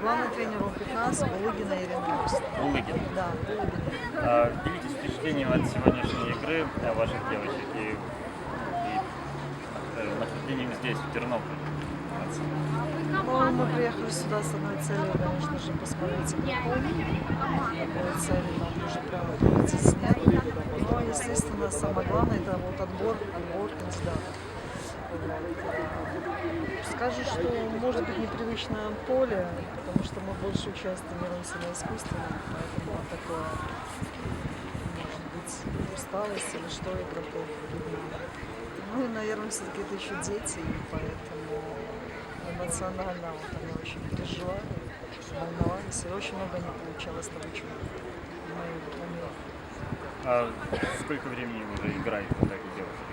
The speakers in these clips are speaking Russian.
главный тренер У-15 Булыгина Ирина. Булыгин. Да, Булыгина. А, Делитесь впечатлением от сегодняшней игры э, ваших девочек и, и э, нахождением здесь, в Тернополе. Ну, мы приехали сюда с одной целью, конечно же, посмотреть игроков. Такой цели нам уже прямо прийти снять. Но, естественно, самое главное, это вот отбор, отбор кандидатов. Скажу, что может быть непривычное поле, потому что мы больше часть тренируемся на искусственном, поэтому такое, может быть, усталость или что игроков видно. Ну и, наверное, все-таки это еще дети, и поэтому эмоционально вот они очень переживали, волновались, и очень много не получалось того, чего мы планировали. А сколько времени уже играете вот таких девушек?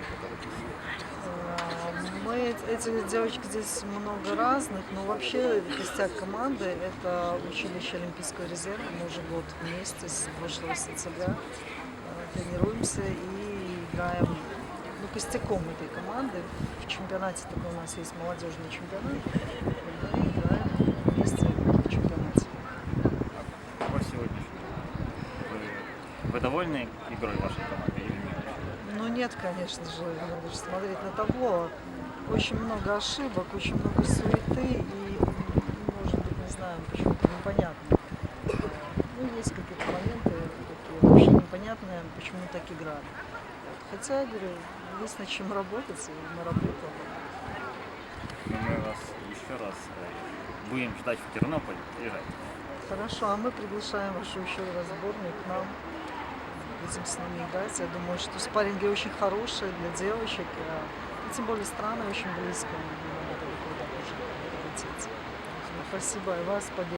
А, Мы, эт- эти девочки здесь много разных, но вообще костяк команды – это училище Олимпийского резерва. Мы уже год вместе с прошлого сентября э, тренируемся и играем ну, костяком этой команды. В чемпионате такой у нас есть молодежный чемпионат. и Мы играем вместе в чемпионате. По сегодняшнему. Вы, вы довольны игрой вашей команды или нет? Ну нет, конечно же, надо же смотреть на табло. Очень много ошибок, очень много суеты и, может быть, не знаю, почему-то непонятно. Ну, есть какие-то моменты такие вообще непонятные, почему так играют. Вот. Хотя, я говорю, есть над чем работать, и мы работаем. Но мы вас еще раз э, будем ждать в Тернополь. Приезжайте. Хорошо, а мы приглашаем вашу еще раз сборную к нам. Будем с ними играть. Я думаю, что спарринги очень хорошие для девочек. Тем более страны очень близко. Не надо далеко. Спасибо и вас.